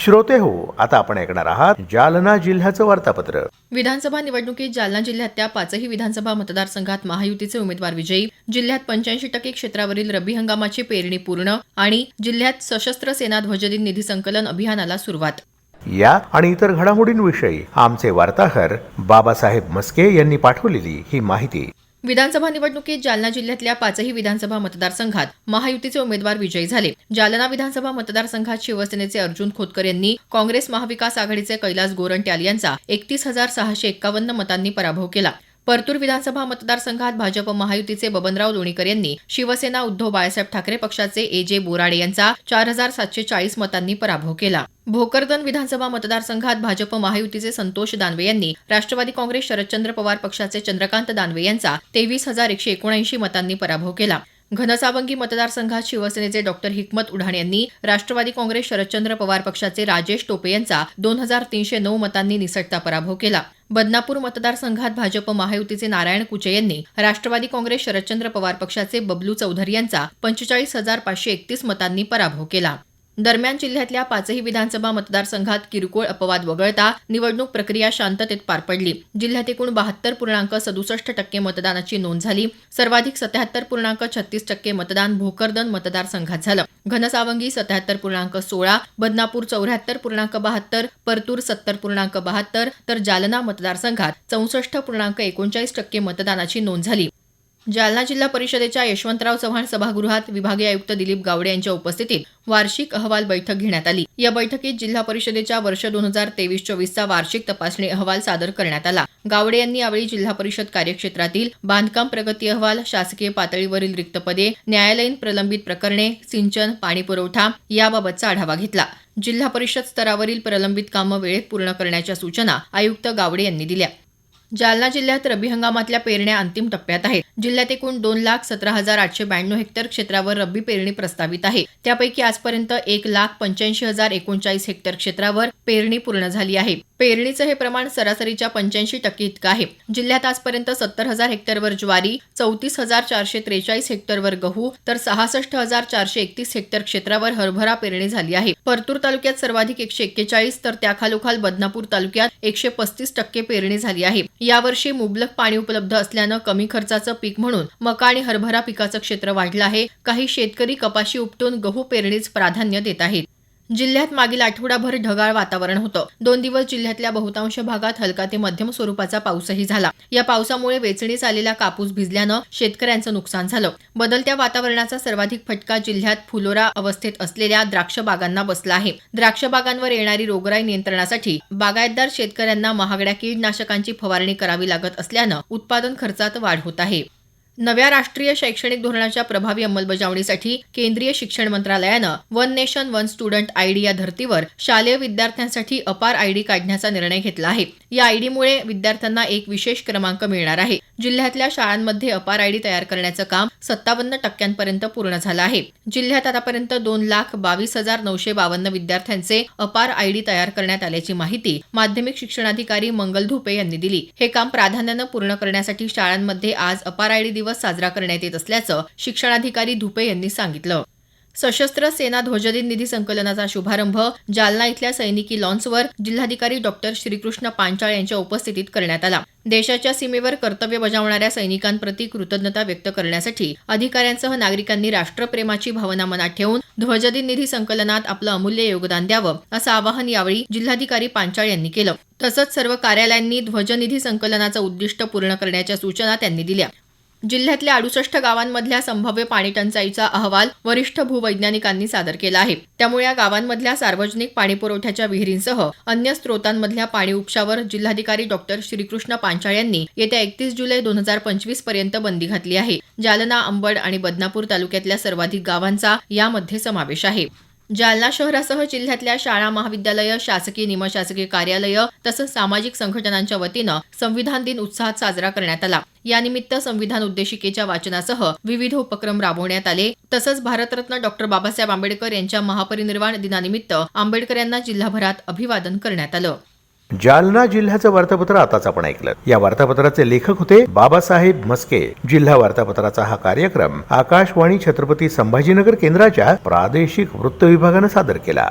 श्रोते हो आता आपण ऐकणार आहात जालना जिल्ह्याचं वार्तापत्र. विधानसभा निवडणुकीत जालना जिल्ह्यातल्या पाचही विधानसभा मतदारसंघात महायुतीचे उमेदवार विजयी जिल्ह्यात पंच्याऐंशी टक्के क्षेत्रावरील रब्बी हंगामाची पेरणी पूर्ण आणि जिल्ह्यात सशस्त्र सेना ध्वजदिन निधी संकलन अभियानाला सुरुवात. या आणि इतर घडामोडींविषयी आमचे वार्ताहर बाबासाहेब मस्के यांनी पाठवलेली ही माहिती. विधानसभा निवडणुकीत जालना जिल्ह्यातल्या पाचही विधानसभा मतदारसंघात महायुतीचे उमेदवार विजयी झाले. जालना विधानसभा मतदारसंघात शिवसेनेचे अर्जुन खोतकर यांनी काँग्रेस महाविकास आघाडीचे कैलास गोरंट्याल यांचा एकतीस हजार सहाशे एक्कावन्न मतांनी पराभव केला. परतूर विधानसभा मतदारसंघात भाजप महायुतीचे बबनराव लोणीकर यांनी शिवसेना उद्धव बाळासाहेब ठाकरे पक्षाचे ए जे बोराडे यांचा चार हजार सातशे चाळीस मतांनी पराभव केला. भोकरदन विधानसभा मतदारसंघात भाजप महायुतीचे संतोष दानवे यांनी राष्ट्रवादी काँग्रेस शरदचंद्र पवार पक्षाचे चंद्रकांत दानवे यांचा तेवीस हजार एकशे एकोणऐंशी मतांनी पराभव केला. घनसावंगी मतदारसंघात शिवसेनेचे डॉक्टर हिकमत उढाण यांनी राष्ट्रवादी काँग्रेस शरदचंद्र पवार पक्षाचे राजेश टोपे यांचा दोन हजार तीनशे नऊ मतांनी निसटता पराभव केला. बदनापूर मतदारसंघात भाजप महायुतीचे नारायण कुचे यांनी राष्ट्रवादी काँग्रेस शरदचंद्र पवार पक्षाचे बबलू चौधरी यांचा पंचेचाळीस हजार पाचशे एकतीस मतांनी पराभव केला. दरम्यान जिल्ह्यातल्या पाचही विधानसभा मतदारसंघात किरकोळ अपवाद वगळता निवडणूक प्रक्रिया शांततेत पार पडली. जिल्ह्यात एकूण बहात्तर पूर्णांक सदुसष्ट टक्के मतदानाची नोंद झाली. सर्वाधिक सत्याहत्तर पूर्णांक छत्तीस टक्के मतदान भोकरदन मतदारसंघात झालं. घनसावंगी सत्याहत्तर पूर्णांक सोळा बदनापूर चौऱ्याहत्तर पूर्णांक बहात्तर परतूर सत्तर पूर्णांक बहात्तर तर जालना मतदारसंघात चौसष्ट पूर्णांक एकोणचाळीस टक्के मतदानाची नोंद झाली. जालना जिल्हा परिषदेच्या यशवंतराव चव्हाण सभागृहात विभागीय आयुक्त दिलीप गावडे यांच्या उपस्थितीत वार्षिक अहवाल बैठक घेण्यात आली. या बैठकीत जिल्हा परिषदेच्या वर्ष दोन हजार तेवीस चोवीसचा वार्षिक तपासणी अहवाल सादर करण्यात आला. गावडे यांनी यावेळी जिल्हा परिषद कार्यक्षेत्रातील बांधकाम प्रगती अहवाल शासकीय पातळीवरील रिक्त पदे न्यायालयीन प्रलंबित प्रकरणे सिंचन पाणी पुरवठा याबाबतचा आढावा घेतला. जिल्हा परिषद स्तरावरील प्रलंबित कामं वेळेत पूर्ण करण्याच्या सूचना आयुक्त गावडे यांनी दिल्या. जालना जिल्ह्यात रब्बी हंगामातल्या पेरण्या अंतिम टप्प्यात आहेत. जिल्ह्यात एकूण दोन लाख सतरा हजार आठशे ब्याण्णव हेक्टर क्षेत्रावर रब्बी पेरणी प्रस्तावित आहे. त्यापैकी आजपर्यंत एक लाख पंच्याऐंशी हजार एकोणचाळीस हेक्टर क्षेत्रावर पेरणी पूर्ण झाली आहे. पेरणीचं हे प्रमाण सरासरीच्या पंच्याऐंशी टक्के इतकं आहे. जिल्ह्यात आजपर्यंत सत्तर हजार हेक्टरवर ज्वारी चौतीस हजार चारशे त्रेचाळीस हेक्टरवर गहू तर सहासष्ट हजार चारशे एकतीस हेक्टर क्षेत्रावर हरभरा पेरणी झाली आहे. परतूर तालुक्यात सर्वाधिक एकशे एक्केचाळीस तर त्याखालोखाल बदनापूर तालुक्यात एकशे पस्तीस टक्के पेरणी झाली आहे. यावर्षी मुबलक पाणी उपलब्ध असल्यानं कमी खर्चाचं पीक म्हणून मका आणि हरभरा पिकाचं क्षेत्र वाढलं आहे. काही शेतकरी कपाशी उपटून गहू पेरणीच प्राधान्य देत आहेत. जिल्ह्यात मागील आठवडाभर ढगाळ वातावरण होतं. दोन दिवस जिल्ह्यातल्या बहुतांश भागात हलका ते मध्यम स्वरूपाचा पाऊसही झाला. या पावसामुळे वेचणीस आलेला कापूस भिजल्यानं शेतकऱ्यांचं नुकसान झालं. बदलत्या वातावरणाचा सर्वाधिक फटका जिल्ह्यात फुलोरा अवस्थेत असलेल्या द्राक्ष बागांना बसला आहे. द्राक्ष बागांवर येणारी रोगराई नियंत्रणासाठी बागायतदार शेतकऱ्यांना महागड्या कीडनाशकांची फवारणी करावी लागत असल्यानं उत्पादन खर्चात वाढ होत आहे. नव्या राष्ट्रीय शैक्षणिक धोरणाच्या प्रभावी अंमलबजावणीसाठी केंद्रीय शिक्षण मंत्रालयानं one nation one student ID या धर्तीवर शालेय विद्यार्थ्यांसाठी अपार आयडी काढण्याचा निर्णय घेतला आहे. या आयडीमुळे विद्यार्थ्यांना एक विशेष क्रमांक मिळणार आहे. जिल्ह्यातल्या शाळांमध्ये अपार आयडी तयार करण्याचं काम सत्तावन्न टक्क्यांपर्यंत पूर्ण झालं आहे. जिल्ह्यात आतापर्यंत दोन लाख बावीस हजार नऊशे बावन्न विद्यार्थ्यांचे अपार आयडी तयार करण्यात आल्याची माहिती माध्यमिक शिक्षणाधिकारी मंगल धुपे यांनी दिली. हे काम प्राधान्यानं पूर्ण करण्यासाठी शाळांमध्ये आज अपार आयडी दिवस साजरा करण्यात येत असल्याचं शिक्षणाधिकारी धुपे यांनी सांगितलं. सशस्त्र सेना ध्वजदिन निधी संकलनाचा शुभारंभ जालना इथल्या सैनिकी लॉन्सवर जिल्हाधिकारी डॉक्टर श्रीकृष्ण पांचाळ यांच्या उपस्थितीत करण्यात आला. देशाच्या सीमेवर कर्तव्य बजावणाऱ्या सैनिकांप्रती कृतज्ञता व्यक्त करण्यासाठी अधिकाऱ्यांसह नागरिकांनी राष्ट्रप्रेमाची भावना मनात ठेवून ध्वजदिन निधी संकलनात आपलं अमूल्य योगदान द्यावं असं आवाहन यावेळी जिल्हाधिकारी पांचाळ यांनी केलं. तसंच सर्व कार्यालयांनी ध्वजनिधी संकलनाचं उद्दिष्ट पूर्ण करण्याच्या सूचना त्यांनी दिल्या. जिल्ह्यातल्या अडुसष्ट गावांमधल्या संभाव्य पाणी टंचाईचा अहवाल वरिष्ठ भूवैज्ञानिकांनी सादर केला आहे. त्यामुळे या गावांमधल्या सार्वजनिक पाणी पुरवठ्याच्या विहिरींसह अन्य स्रोतांमधल्या पाणी उपशावर जिल्हाधिकारी डॉक्टर श्रीकृष्ण पांचाळ यांनी येत्या एकतीस जुलै दोन हजार पंचवीसपर्यंत बंदी घातली आहे. जालना अंबड आणि बदनापूर तालुक्यातल्या सर्वाधिक गावांचा यामध्ये समावेश आहे. जालना शहरासह जिल्ह्यातल्या शाळा महाविद्यालयं शासकीय निमशासकीय कार्यालयं तसंच सामाजिक संघटनांच्या वतीनं संविधान दिन उत्साहात साजरा करण्यात आला. यानिमित्त संविधान उद्देशिकेच्या वाचनासह विविध उपक्रम राबवण्यात आले. तसंच भारतरत्न डॉक्टर बाबासाहेब आंबेडकर यांच्या महापरिनिर्वाण दिनानिमित्त आंबेडकर यांना जिल्हाभरात अभिवादन करण्यात आलं. जालना जिल्ह्याचं वार्तापत्र आताच आपण ऐकलं. या वार्तापत्राचे लेखक होते बाबासाहेब मस्के जिल्हा वार्तापत्राचा हा कार्यक्रम आकाशवाणी छत्रपती संभाजीनगर केंद्राच्या प्रादेशिक वृत्त विभागानं सादर केला.